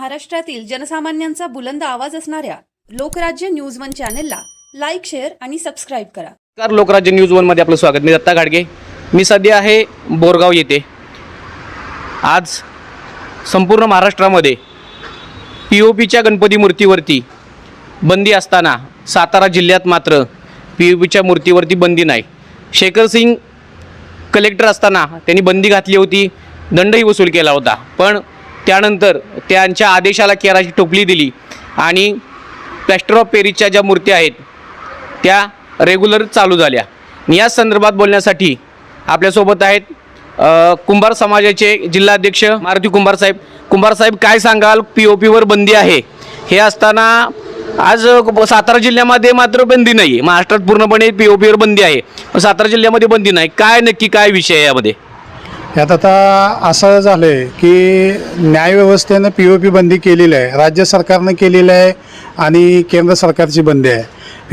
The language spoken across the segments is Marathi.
महाराष्ट्रातील जनसामान्यांचा बुलंद आवाज असणाऱ्या लोकराज्य न्यूज वन चॅनेलला लाईक शेअर आणि सबस्क्राईब करा. नमस्कार लोकराज्य न्यूज वनमध्ये आपलं स्वागत. मी दत्ता गाडगे. मी सध्या आहे बोरगाव येथे. आज संपूर्ण महाराष्ट्रामध्ये पी ओ पीच्या गणपती मूर्तीवरती बंदी असताना सातारा जिल्ह्यात मात्र पी ओ पीच्या मूर्तीवरती बंदी नाही. शेखर सिंग कलेक्टर असताना त्यांनी बंदी घातली होती दंडही वसूल केला होता. पण त्यानंतर त्यांच्या आदेशाला केराची टोपली दिली आणि प्लॅस्टर ऑफ पेरिसच्या ज्या मूर्त्या आहेत त्या रेग्युलर चालू झाल्या. या संदर्भात बोलण्यासाठी आपल्यासोबत आहेत कुंभार समाजाचे जिल्हाध्यक्ष मारुती कुंभार साहेब. कुंभार साहेब काय सांगाल? पी ओ पीवर बंदी आहे. हे असताना आज सातारा जिल्ह्यामध्ये मात्र बंदी नाही महाराष्ट्रात पूर्णपणे पी ओ पीवर बंदी आहे. पण सातारा जिल्ह्यामध्ये बंदी नाही. काय नक्की काय विषय आहे यामध्ये? यात आता असं झालं आहे की न्यायव्यवस्थेनं पी ओ पी बंदी केलेली आहे राज्य सरकारनं केलेली आहे आणि केंद्र सरकारची बंदी आहे.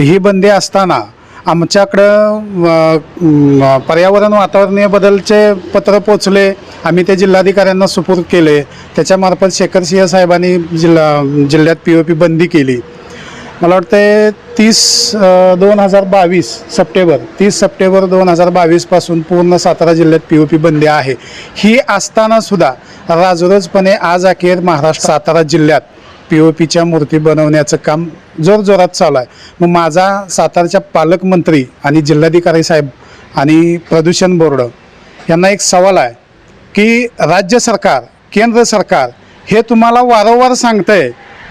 ही बंदी असताना आमच्याकडं पर्यावरण वातावरणीय बदलचे पत्र पोचले आम्ही ते जिल्हाधिकाऱ्यांना सुपूर्द केले. त्याच्यामार्फत शेखर सिंह साहेबांनी जिल्हा जिल्ह्यात पी ओ पी बंदी केली. मला वाटतं तीस दोन हजार बावीस सप्टेंबर तीस सप्टेंबर दोन हजार बावीसपासून पूर्ण सातारा जिल्ह्यात पी ओ पी बंदी आहे. ही असतानासुद्धा राजरोजपणे आज अखेर महाराष्ट्र सातारा जिल्ह्यात पी ओ पीच्या मूर्ती बनवण्याचं काम जोरजोरात चालू आहे. मग माझा सातारच्या पालकमंत्री आणि जिल्हाधिकारी साहेब आणि प्रदूषण बोर्ड यांना एक सवाल आहे की राज्य सरकार केंद्र सरकार हे तुम्हाला वारंवार सांगतंय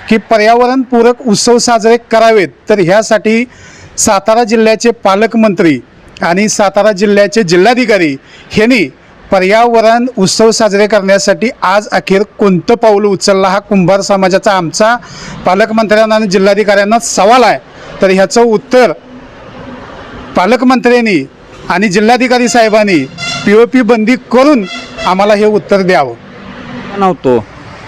की पर्यावरणपूरक उत्सव साजरे करावेत. तर ह्यासाठी सातारा जिल्ह्याचे पालकमंत्री आणि सातारा जिल्ह्याचे जिल्हाधिकारी ह्यांनी पर्यावरण उत्सव साजरे करण्यासाठी आज अखेर कोणतं पाऊल उचललं हा कुंभार समाजाचा आमचा पालकमंत्र्यांना आणि जिल्हाधिकाऱ्यांना सवाल आहे. तर ह्याचं उत्तर पालकमंत्र्यांनी आणि जिल्हाधिकारी साहेबांनी पी ओ पी बंदी करून आम्हाला हे उत्तर द्यावं. नव्हतो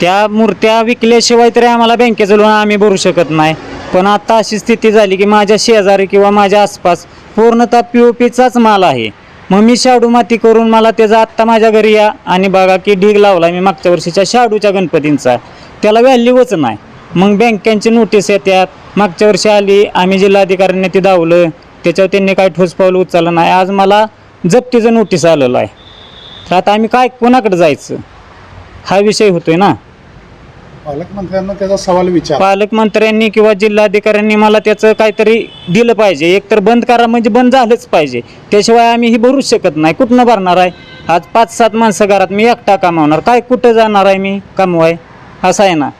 त्या मूर्त्या विकल्याशिवाय तरी आम्हाला बँकेचं लोन आम्ही भरू शकत नाही. पण आता अशी स्थिती झाली की माझ्या शेजारी किंवा माझ्या आसपास पूर्णतः पी ओ पीचाच माल आहे. मग मी शाडू माती करून मला त्याचा आत्ता माझ्या घरी या आणि बघा की ढीग लावला मी मागच्या वर्षीच्या शाडूच्या गणपतींचा. त्याला व्हॅल्यूच नाही. मग बँकांची नोटीस येतात मागच्या वर्षी आली आम्ही जिल्हाधिकाऱ्यांनी ते धावलं. त्याच्यावर त्यांनी काय ठोस पाऊल उचललं नाही. आज मला जप्तीचं नोटीस आलेलं आहे. तर आता आम्ही काय कोणाकडे जायचं? हा विषय होतोय ना? पालकमंत्र्यांना त्याचा सवाल विचार. पालकमंत्र्यांनी किंवा जिल्हाधिकाऱ्यांनी मला त्याचं काहीतरी दिलं पाहिजे. एक तर बंद करा म्हणजे बंद झालंच पाहिजे. त्याशिवाय आम्ही ही भरूच शकत नाही. कुठनं भरणार आहे? आज पाच सात माणसं घरात मी एकटा कमावणार. काय कुठं जाणार आहे मी? कमवाय? असं आहे ना.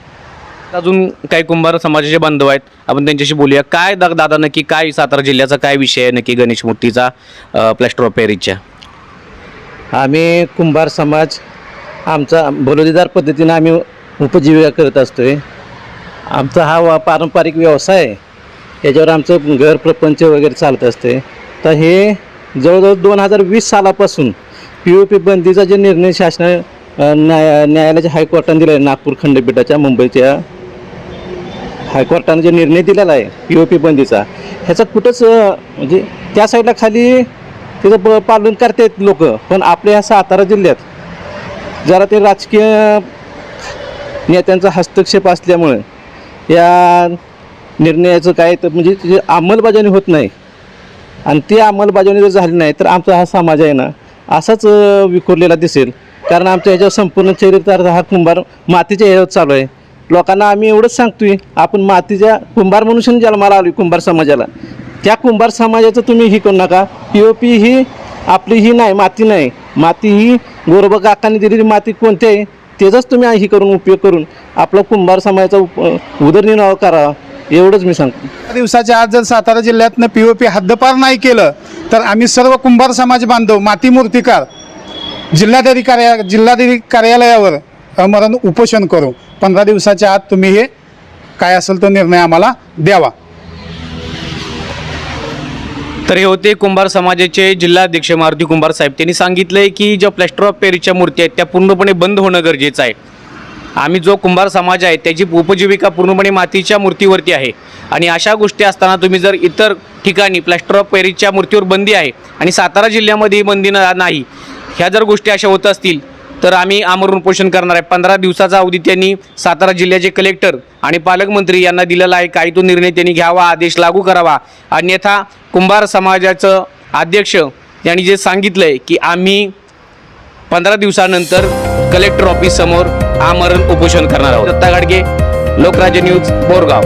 अजून काही कुंभार समाजाचे बांधव आहेत. आपण त्यांच्याशी बोलूया. काय दा दादा नक्की काय सातारा जिल्ह्याचा काय विषय आहे? नक्की गणेश मूर्तीचा प्लॅस्टर ऑफ पेरिसच्या. आम्ही कुंभार समाज आमचा बलोदीदार पद्धतीनं आम्ही उपजीविका करत असतो आहे आमचा हा वा पारंपरिक व्यवसाय आहे. याच्यावर आमचं घर प्रपंच वगैरे चालत असते तर हे जवळजवळ दोन हजार वीस सालापासून पी ओ पी बंदीचा जे निर्णय शासना न्याय न्यायालयाच्या हायकोर्टाने दिला आहे नागपूर खंडपीठाच्या मुंबईच्या हायकोर्टाने जे निर्णय दिलेला आहे पी ओ पी बंदीचा. ह्याचा कुठंच म्हणजे त्या साईडला खाली त्याचं प पालन करतात लोक. पण आपल्या ह्या सातारा जिल्ह्यात जरा ते राजकीय नेत्यांचा हस्तक्षेप असल्यामुळे या निर्णयाचं काय तर म्हणजे त्याची अंमलबजावणी होत नाही. आणि ती अंमलबजावणी जर झाली नाही तर आमचा हा समाज आहे ना असाच विखुरलेला दिसेल. कारण आमच्या ह्याच्यावर संपूर्ण चरित्र हा कुंभार मातीच्या ह्याच्यावर चालू आहे. लोकांना आम्ही एवढंच सांगतोय आपण मातीच्या कुंभार मनुष्याने जन्माला आलो कुंभार समाजाला. त्या कुंभार समाजाचं तुम्ही ही करू नका. पी ओ पी ही आपली ही नाही माती नाही. माती ही गोरबा काकांनी दिलेली माती कोणती आहे? त्याचाच तुम्ही ही करून उपयोग करून आपला कुंभार समाजाचा उप उदरनिर्वाह करावा एवढंच मी सांगतो. दिवसाच्या आज जर सातारा जिल्ह्यातनं पी ओ पी हद्दपार नाही केलं तर आम्ही सर्व कुंभार समाज बांधव माती मूर्तिकार जिल्हाधिकारी कार्या जिल्हाधिकारी कार्यालयावर अमरण उपोषण करू. पंधरा दिवसाच्या आत तुम्ही हे काय असेल तो निर्णय आम्हाला द्यावा. तर हे होते कुंभार समाजाचे जिल्हाध्यक्ष मारुती कुंभार साहेब. त्यांनी सांगितलंय की ज्या प्लॅस्टर ऑफ पेरीच्या मूर्ती आहेत त्या पूर्णपणे बंद होणं गरजेचं आहे. आम्ही जो कुंभार समाज आहे त्याची उपजीविका पूर्णपणे मातीच्या मूर्तीवरती आहे. आणि अशा गोष्टी असताना तुम्ही जर इतर ठिकाणी प्लॅस्टर ऑफ पेरीच्या मूर्तीवर बंदी आहे आणि सातारा जिल्ह्यामध्ये ही बंदी न- नाही ह्या जर गोष्टी अशा होत असतील तर आम्ही आमरण उपोषण करणार आहे. पंधरा दिवसाचा अवधी त्यांनी सातारा जिल्ह्याचे कलेक्टर आणि पालकमंत्री यांना दिलेला आहे. काही तो निर्णय त्यांनी घ्यावा आदेश लागू करावा. अन्यथा कुंभार समाजाचं अध्यक्ष यांनी जे सांगितलं आहे की आम्ही पंधरा दिवसानंतर कलेक्टर ऑफिससमोर आमरण उपोषण करणार आहोत. दत्ता गाडगे लोकराज्य न्यूज बोरगाव.